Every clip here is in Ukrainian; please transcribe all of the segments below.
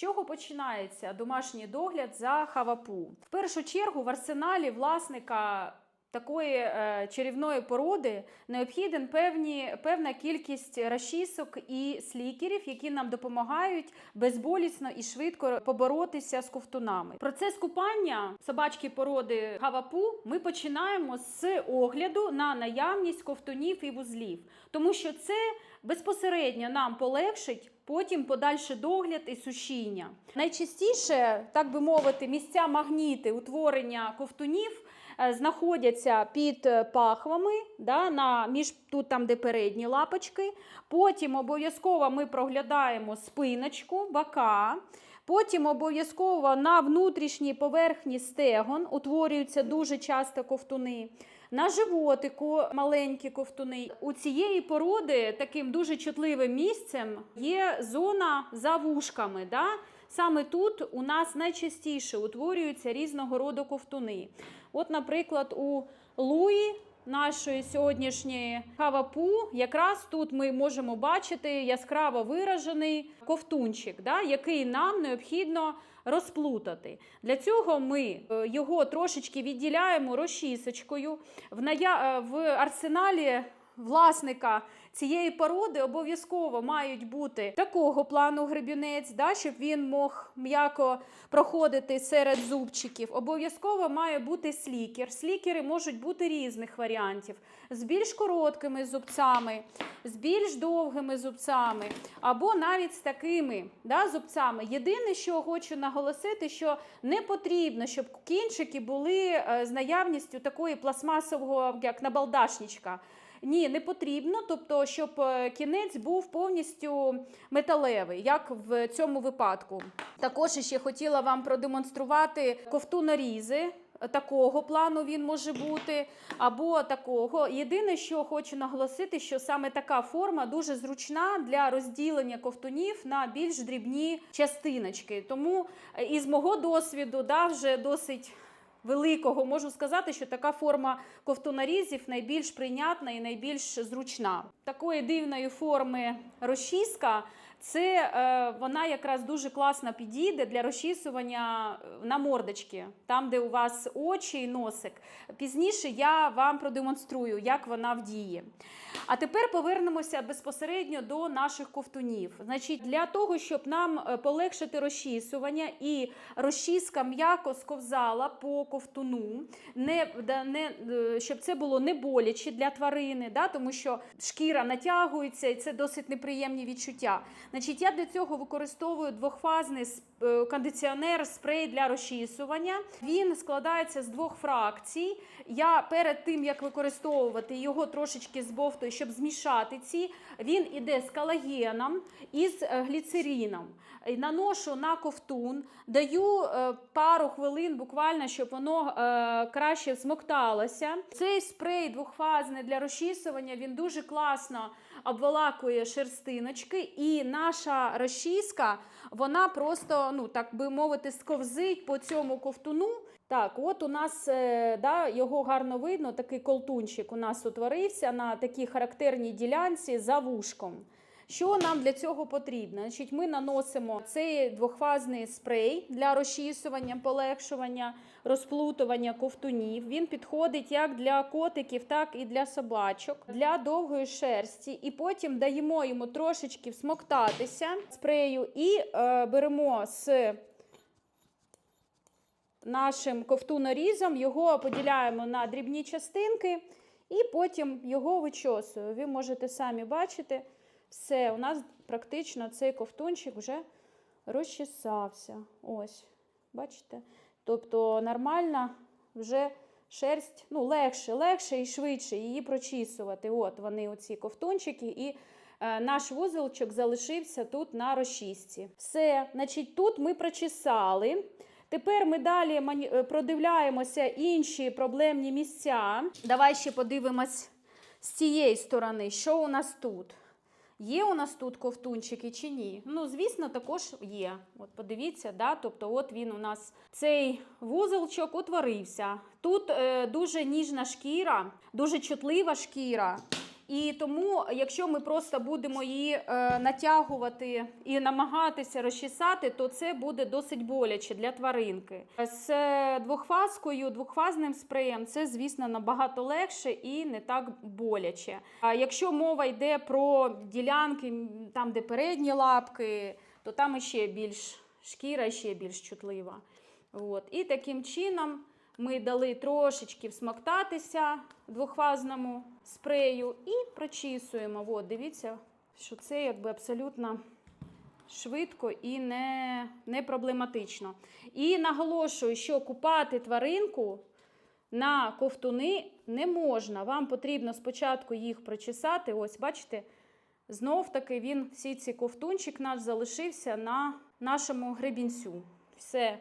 чого починається домашній догляд за хавапу? В першу чергу в арсеналі власника такої е, чарівної породи необхіден певні, певна кількість розчісок і слікерів, які нам допомагають безболісно і швидко поборотися з ковтунами. Процес купання собачки породи хавапу ми починаємо з огляду на наявність ковтунів і вузлів, тому що це безпосередньо нам полегшить потім подальший догляд і сушіння. Найчастіше, так би мовити, місця магніти утворення ковтунів е, знаходяться під е, пахвами, да, на, між тут там, де передні лапочки. Потім обов'язково ми проглядаємо спиночку, бока. Потім обов'язково на внутрішній поверхні стегон утворюються дуже часто ковтуни. На животику маленькі ковтуни. У цієї породи таким дуже чутливим місцем є зона за вушками. Да? Саме тут у нас найчастіше утворюються різного роду ковтуни. От, наприклад, у Луї нашої сьогоднішньої хавапу, якраз тут ми можемо бачити яскраво виражений ковтунчик, да, який нам необхідно розплутати. Для цього ми е, його трошечки відділяємо розчісочкою. В, е, в арсеналі власника цієї породи обов'язково мають бути такого плану гребінець, да, щоб він мог м'яко проходити серед зубчиків. Обов'язково має бути слікер. Слікери можуть бути різних варіантів: з більш короткими зубцями, з більш довгими зубцями, або навіть з такими да, зубцями. Єдине, що хочу наголосити, що не потрібно, щоб кінчики були е, з наявністю такої пластмасового, як набалдашничка. Ні, не потрібно, тобто, щоб е, кінець був повністю металевий, як в цьому випадку. Також ще хотіла вам продемонструвати ковтунорізи. Такого плану він може бути, або такого. Єдине, що хочу наголосити, що саме така форма дуже зручна для розділення ковтунів на більш дрібні частиночки. Тому е, із мого досвіду, да, вже досить великого можу сказати, що така форма ковтунарізів найбільш прийнятна і найбільш зручна. Такої дивної форми розчіска. Це е, вона якраз дуже класно підійде для розчісування е, на мордочки, там, де у вас очі і носик. Пізніше я вам продемонструю, як вона вдіє. А тепер повернемося безпосередньо до наших ковтунів. Значить, для того, щоб нам е, полегшити розчісування і розчіска м'яко сковзала по ковтуну, не, не, е, щоб це було не боляче для тварини, да, тому що шкіра натягується і це досить неприємні відчуття. Значить, я для цього використовую двохфазний е, кондиціонер спрей для розчісування. Він складається з двох фракцій. Я перед тим як використовувати його трошечки збовтую, щоб змішати ці. Він іде з колагеном і з е, гліцеріном. Наношу на ковтун, даю е, пару хвилин буквально, щоб воно краще всмокталося. Цей спрей двохфазний для розчісування він дуже класно обволакує шерстиночки, і наша розчіска, вона просто, ну так би мовити, сковзить по цьому ковтуну. Так, от у нас е, да, його гарно видно, такий колтунчик у нас утворився на такій характерній ділянці за вушком. Що нам для цього потрібно? Значить, ми наносимо цей двохфазний спрей для розчісування, полегшування, розплутування ковтунів. Він підходить як для котиків, так і для собачок, для довгої шерсті. І потім даємо йому трошечки всмоктатися спрею і е, беремо з нашим ковтунорізом, його поділяємо на дрібні частинки і потім його вичосую. Ви можете самі бачити, все, у нас практично цей ковтунчик вже розчесався. Ось, бачите? Тобто нормальна вже шерсть, ну, легше, легше і швидше її прочісувати. От вони, оці ковтунчики, і е, наш вузелчик залишився тут на розчісці. Все, значить, тут ми прочесали. Тепер ми далі е, продивляємося інші проблемні місця. Давай ще подивимось з цієї сторони, що у нас тут. Є у нас тут ковтунчики чи ні? Ну, звісно, також є. От подивіться, да? тобто, от він у нас цей вузелчок утворився. Тут е, дуже ніжна шкіра, дуже чутлива шкіра. І тому, якщо ми просто будемо її е, натягувати і намагатися розчесати, то це буде досить боляче для тваринки. З е, двохфазкою, двохфазним спреєм це, звісно, набагато легше і не так боляче. А якщо мова йде про ділянки, там, де передні лапки, то там іще більш шкіра ще більш чутлива. От. І таким чином ми дали трошечки всмоктатися двохфазному спрею і прочісуємо. От, дивіться, що це якби абсолютно швидко і не, не проблематично. І наголошую, що купати тваринку на ковтуни не можна. Вам потрібно спочатку їх прочесати. Ось, бачите, знов таки він, всі ці ковтунчик наш залишився на нашому гребінцю. Все.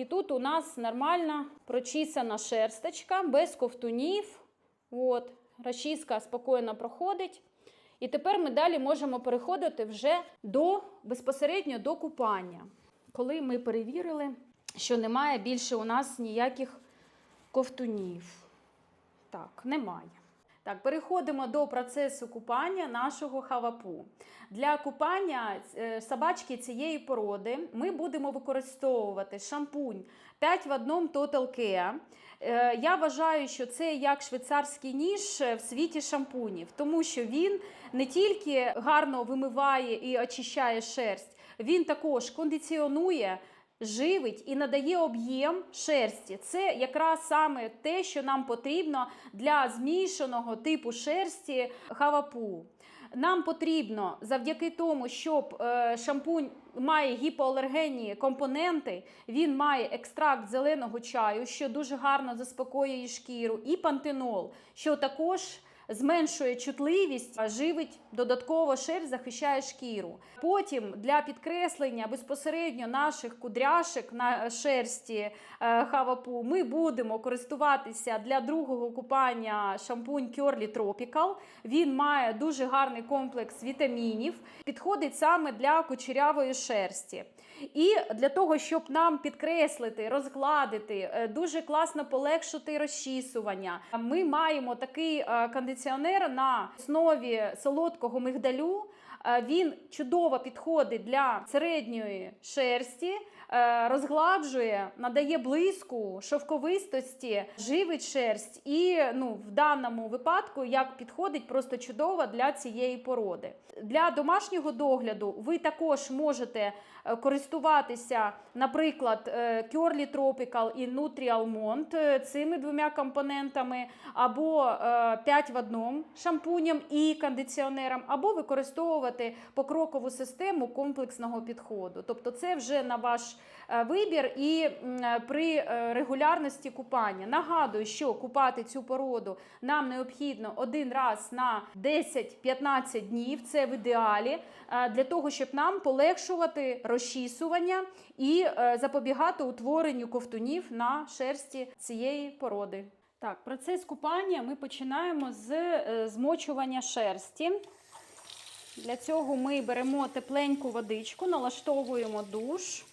І тут у нас нормальна прочісана шерсточка, без ковтунів. От, розчіска спокійно проходить. І тепер ми далі можемо переходити вже до безпосередньо до купання. Коли ми перевірили, що немає більше у нас ніяких ковтунів. Так, немає. Так, переходимо до процесу купання нашого хавапу. Для купання е, собачки цієї породи ми будемо використовувати шампунь 5 в 1 Total Care. Е, Я вважаю, що це як швейцарський ніж в світі шампунів, тому що він не тільки гарно вимиває і очищає шерсть, він також кондиціонує живить і надає об'єм шерсті. Це якраз саме те, що нам потрібно для змішаного типу шерсті хавапу. Нам потрібно завдяки тому, щоб е, шампунь має гіпоалергенні компоненти, він має екстракт зеленого чаю, що дуже гарно заспокоює шкіру, і пантенол, що також зменшує чутливість, живить додатково шерсть, захищає шкіру. Потім для підкреслення безпосередньо наших кудряшек на шерсті е, хавапу ми будемо користуватися для другого купання шампунь Curly Tropical. Він має дуже гарний комплекс вітамінів, підходить саме для кучерявої шерсті. І для того, щоб нам підкреслити, розгладити, е, дуже класно полегшити розчісування, ми маємо такий е, кондиціонер на основі солодкого мигдалю. Е, Він чудово підходить для середньої шерсті, розгладжує, надає блиску, шовковистості, живить шерсть, і ну, в даному випадку як підходить просто чудово для цієї породи. Для домашнього догляду ви також можете е, користуватися, наприклад, е, Curly Tropical і Nutri Almond е, цими двома компонентами, або 5 в одному шампунем і кондиціонером, або використовувати покрокову систему комплексного підходу. Тобто, це вже на ваш е, вибір і е, при е, регулярності купання. Нагадую, що купати цю породу нам необхідно один раз на 10-15 днів. Це в ідеалі е, для того, щоб нам полегшувати розчісування і е, запобігати утворенню ковтунів на шерсті цієї породи. Так, процес купання ми починаємо з е, змочування шерсті. Для цього ми беремо тепленьку водичку, налаштовуємо душ,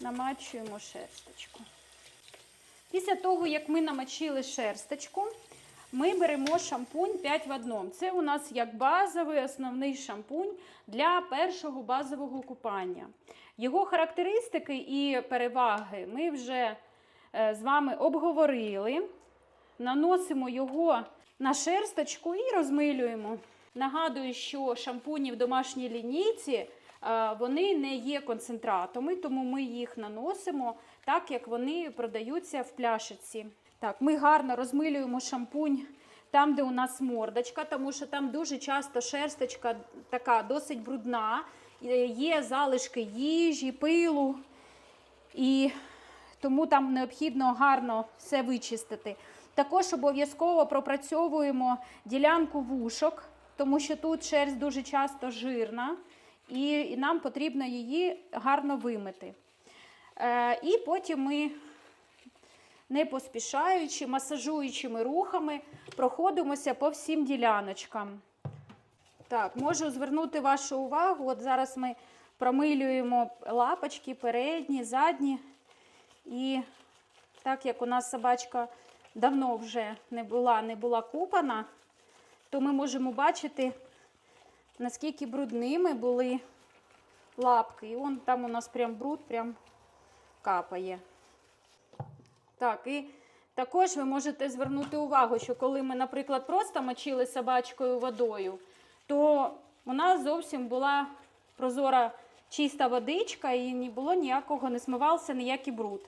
намачуємо шерсточку. Після того, як ми намочили шерсточку, ми беремо шампунь 5 в 1. Це у нас як базовий основний шампунь для першого базового купання. Його характеристики і переваги ми вже е, з вами обговорили. Наносимо його на шерсточку і розмилюємо. Нагадую, що шампуні в домашній лінійці вони не є концентратами, тому ми їх наносимо так, як вони продаються в пляшиці. Так, ми гарно розмилюємо шампунь там, де у нас мордочка, тому що там дуже часто шерсточка така досить брудна, е, є залишки їжі, пилу. І тому там необхідно гарно все вичистити. Також обов'язково пропрацьовуємо ділянку вушок, тому що тут шерсть дуже часто жирна, і нам потрібно її гарно вимити. Е, і потім ми, не поспішаючи, масажуючими рухами, проходимося по всім діляночкам. Так, можу звернути вашу увагу. От зараз ми промилюємо лапочки, передні, задні. І так як у нас собачка давно вже не була, не була купана, то ми можемо бачити, наскільки брудними були лапки. І он там у нас прям бруд прям капає. Так, і також ви можете звернути увагу, що коли ми, наприклад, просто мочили собачкою водою, то у нас зовсім була прозора чиста водичка і не було ніякого, не смивався ніякий бруд.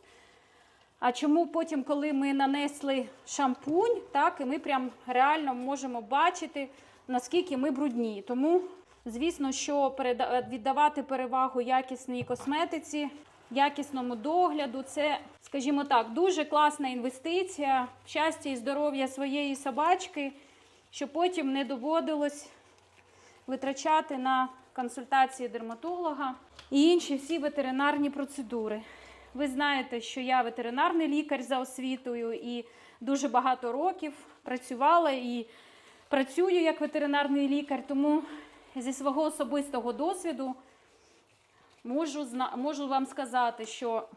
А чому потім, коли ми нанесли шампунь, так, і ми прям реально можемо бачити, наскільки ми брудні. Тому, звісно, що віддавати перевагу якісній косметиці, якісному догляду, це, скажімо так, дуже класна інвестиція в щастя і здоров'я своєї собачки, щоб потім не доводилось витрачати на консультації дерматолога і інші всі ветеринарні процедури. Ви знаєте, що я ветеринарний лікар за освітою і дуже багато років працювала і працюю як ветеринарний лікар, тому зі свого особистого досвіду можу, можу вам сказати, що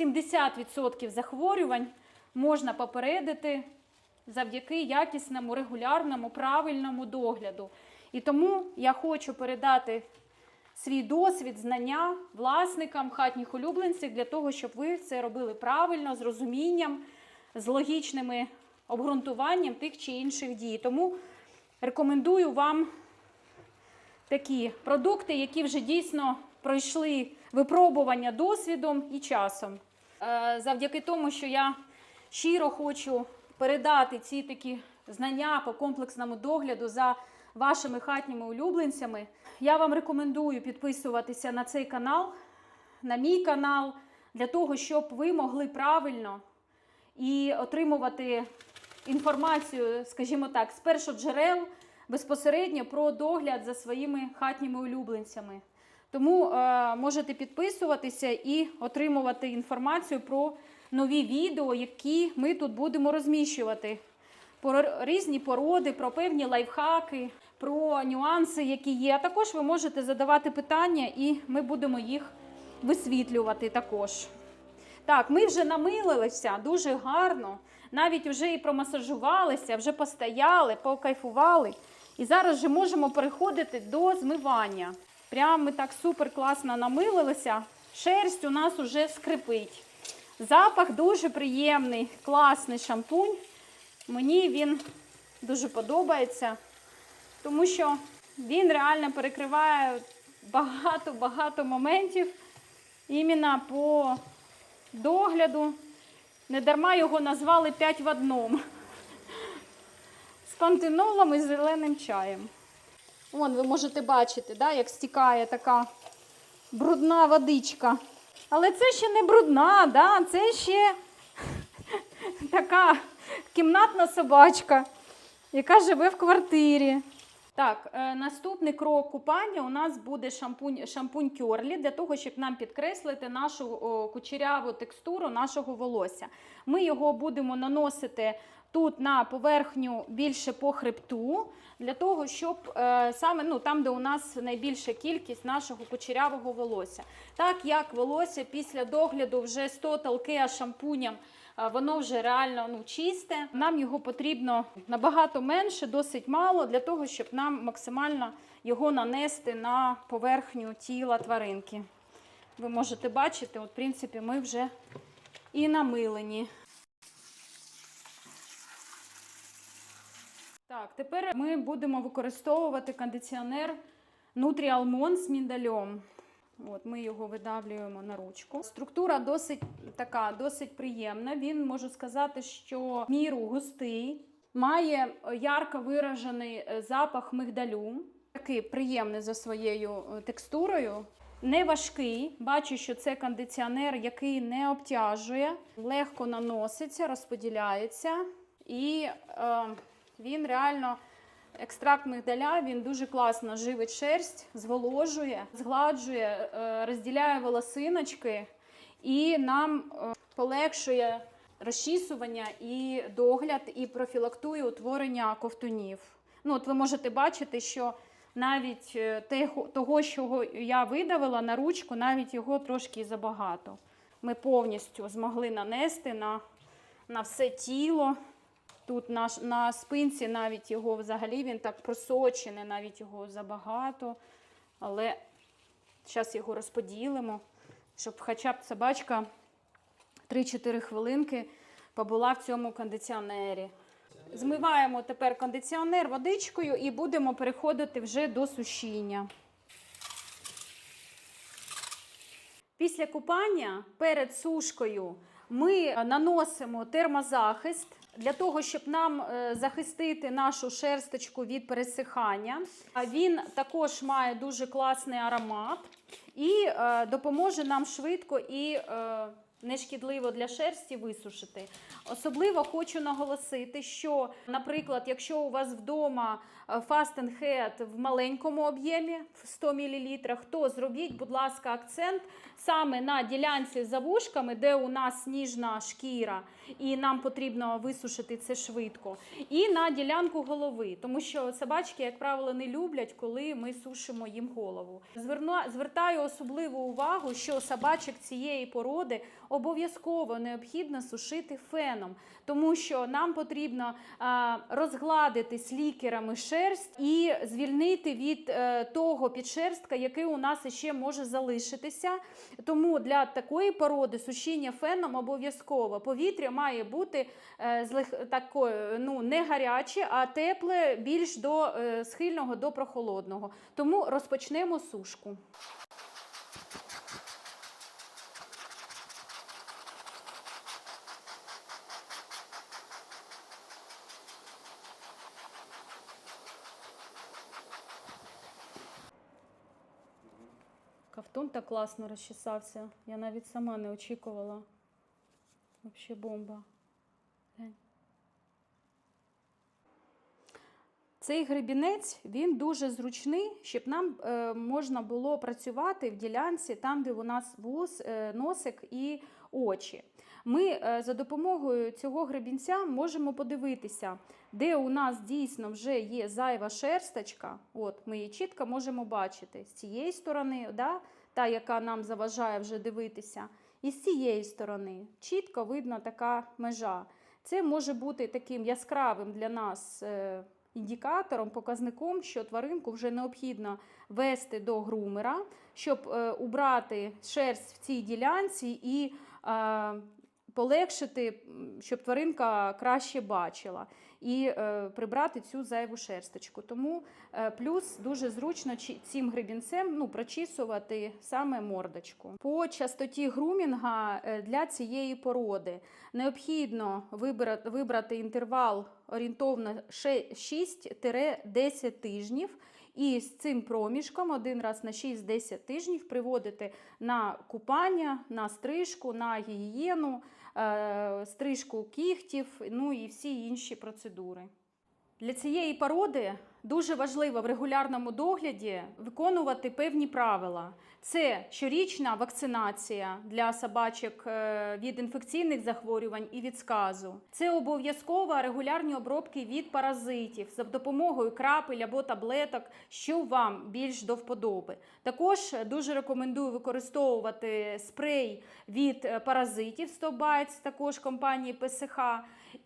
70% захворювань можна попередити завдяки якісному, регулярному, правильному догляду. І тому я хочу передати свій досвід, знання власникам хатніх улюбленців для того, щоб ви це робили правильно, з розумінням, з логічними обґрунтуванням тих чи інших дій. Тому рекомендую вам такі продукти, які вже дійсно пройшли випробування досвідом і часом. Е, Завдяки тому, що я щиро хочу передати ці такі знання по комплексному догляду за вашими хатніми улюбленцями, я вам рекомендую підписуватися на цей канал, на мій канал, для того, щоб ви могли правильно і отримувати інформацію, скажімо так, з першоджерел безпосередньо про догляд за своїми хатніми улюбленцями. Тому е, можете підписуватися і отримувати інформацію про нові відео, які ми тут будемо розміщувати. Про різні породи, про певні лайфхаки, про нюанси, які є. А також ви можете задавати питання, і ми будемо їх висвітлювати також. Так, ми вже намилилися дуже гарно, навіть вже і промасажувалися, вже постояли, покайфували. І зараз вже можемо переходити до змивання. Прямо ми так супер класно намилилися. Шерсть у нас уже скрипить. Запах дуже приємний, класний шампунь. Мені він дуже подобається, тому що він реально перекриває багато-багато моментів іменно по догляду. Недарма його назвали 5 в одному. З пантенолом і зеленим чаєм. Вон ви можете бачити, да, як стікає така брудна водичка. Але це ще не брудна, да, це ще така кімнатна собачка, яка живе в квартирі. Так, е, наступний крок купання у нас буде шампунь, шампунь Кьорлі для того, щоб нам підкреслити нашу о, кучеряву текстуру нашого волосся. Ми його будемо наносити тут на поверхню більше по хребту, для того, щоб е, саме ну, там, де у нас найбільша кількість нашого кучерявого волосся. Так як волосся після догляду вже 100 талки шампуням а, воно вже реально ну, чисте. Нам його потрібно набагато менше, досить мало, для того, щоб нам максимально його нанести на поверхню тіла тваринки. Ви можете бачити, от, в принципі, ми вже і намилені. Так, тепер ми будемо використовувати кондиціонер Nutrialmon з міндальом. От, ми його видавлюємо на ручку. Структура досить така, досить приємна. Він можу сказати, що міру густий, має ярко виражений е, запах мигдалю. Такий приємний за своєю е, текстурою. Не важкий. Бачу, що це кондиціонер, який не обтяжує, легко наноситься, розподіляється. І е, він реально Екстракт мигдаля він дуже класно живить шерсть, зволожує, згладжує, е, розділяє волосиночки і нам е, полегшує розчісування і догляд, і профілактує утворення ковтунів. Ну, от ви можете бачити, що навіть е, того- того, що я видавила на ручку, навіть його трошки забагато. Ми повністю змогли нанести на, на все тіло. Тут на, на спинці навіть його взагалі він так просочений, навіть його забагато. Але зараз його розподілимо, щоб хоча б собачка 3-4 хвилинки побула в цьому кондиціонері. Змиваємо тепер кондиціонер водичкою і будемо переходити вже до сушіння. Після купання перед сушкою ми наносимо термозахист для того, щоб нам е, захистити нашу шерсточку від пересихання. Він також має дуже класний аромат і е, допоможе нам швидко і е, нешкідливо для шерсті висушити. Особливо хочу наголосити, що, наприклад, якщо у вас вдома е, Fast and Head в маленькому об'ємі в 100 мл, то зробіть, будь ласка, акцент саме на ділянці за вушками, де у нас ніжна шкіра, і нам потрібно висушити це швидко, і на ділянку голови, тому що собачки, як правило, не люблять, коли ми сушимо їм голову. Звертаю особливу увагу, що собачок цієї породи обов'язково необхідно сушити феном, тому що нам потрібно розгладити з лікерами шерсть і звільнити від е, того підшерстка, який у нас ще може залишитися. Тому для такої породи сушіння феном обов'язково. Повітря має бути е, такою, ну, не гаряче, а тепле, більш до е, схильного до прохолодного. Тому розпочнемо сушку. Так класно розчесався. Я навіть сама не очікувала. Вообще бомба. Цей гребінець він дуже зручний, щоб нам е, можна було працювати в ділянці там, де у нас вуз, е, носик і очі. Ми е, за допомогою цього гребінця можемо подивитися, де у нас дійсно вже є зайва шерсточка. От ми її чітко можемо бачити з цієї сторони, да, та, яка нам заважає вже дивитися, і з цієї сторони чітко видно така межа. Це може бути таким яскравим для нас е, індикатором, показником, що тваринку вже необхідно вести до грумера, щоб е, убрати шерсть в цій ділянці і е, полегшити, щоб тваринка краще бачила і е, прибрати цю зайву шерсточку. Тому е, плюс дуже зручно цим гребінцем ну, прочісувати саме мордочку. По частоті грумінга е, для цієї породи необхідно вибрати, вибрати інтервал орієнтовно ше- 6-10 тижнів. І з цим проміжком один раз на 6-10 тижнів приводити на купання, на стрижку, на гігієну, е, стрижку кігтів, ну і всі інші процедури. Для цієї породи дуже важливо в регулярному догляді виконувати певні правила. Це щорічна вакцинація для собачок е, від інфекційних захворювань і від сказу. Це обов'язково регулярні обробки від паразитів за допомогою крапель або таблеток, що вам більш до вподоби. Також дуже рекомендую використовувати спрей від е, паразитів Стовбайтс, також компанії ПСХ.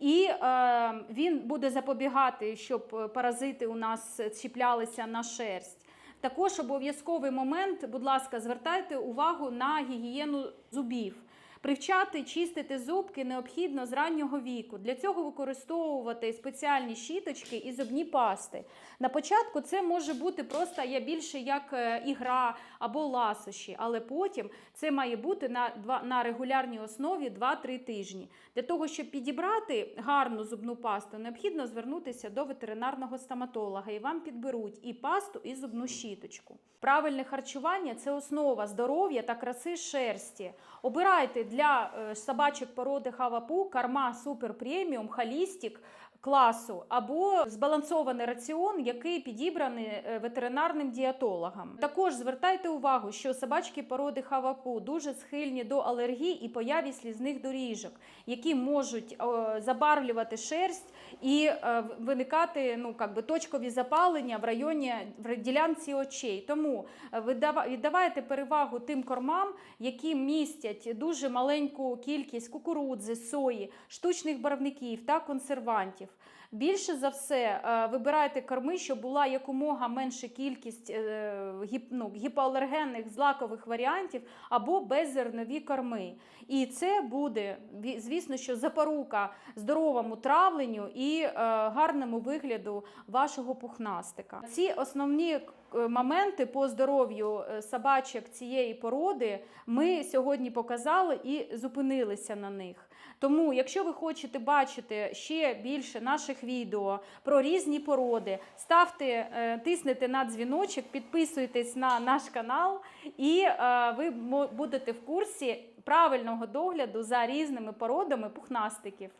І е, він буде запобігати, щоб е, паразити у нас чіплялися на шерсть. Також обов'язковий момент, будь ласка, звертайте увагу на гігієну зубів. Привчати чистити зубки необхідно з раннього віку. Для цього використовувати спеціальні щіточки і зубні пасти. На початку це може бути просто я більше як е, ігра або ласощі, але потім це має бути на, на регулярній основі 2-3 тижні. Для того, щоб підібрати гарну зубну пасту, необхідно звернутися до ветеринарного стоматолога і вам підберуть і пасту, і зубну щіточку. Правильне харчування це основа здоров'я та краси шерсті. Обирайте для собачек собачок породи хавапу карма супер преміум, халістік класу або збалансований раціон, який підібраний е, ветеринарним дієтологом. Також звертайте увагу, що собачки породи хавапу дуже схильні до алергій і появі слізних доріжок, які можуть забарвлювати шерсть і е, виникати ну, как би, точкові запалення в районі в ділянці очей. Тому е, віддавайте перевагу тим кормам, які містять дуже маленьку кількість кукурудзи, сої, штучних барвників та консервантів. Більше за все, е, вибирайте корми, щоб була якомога менша кількість е, ну, гіпоалергенних злакових варіантів або беззернові корми. І це буде, звісно, що запорука здоровому травленню і е, гарному вигляду вашого пухнастика. Ці основні моменти по здоров'ю собачок цієї породи ми сьогодні показали і зупинилися на них. Тому, якщо ви хочете бачити ще більше наших відео про різні породи, ставте, е, тиснете на дзвіночок, підписуйтесь на наш канал, і е, ви будете в курсі правильного догляду за різними породами пухнастиків.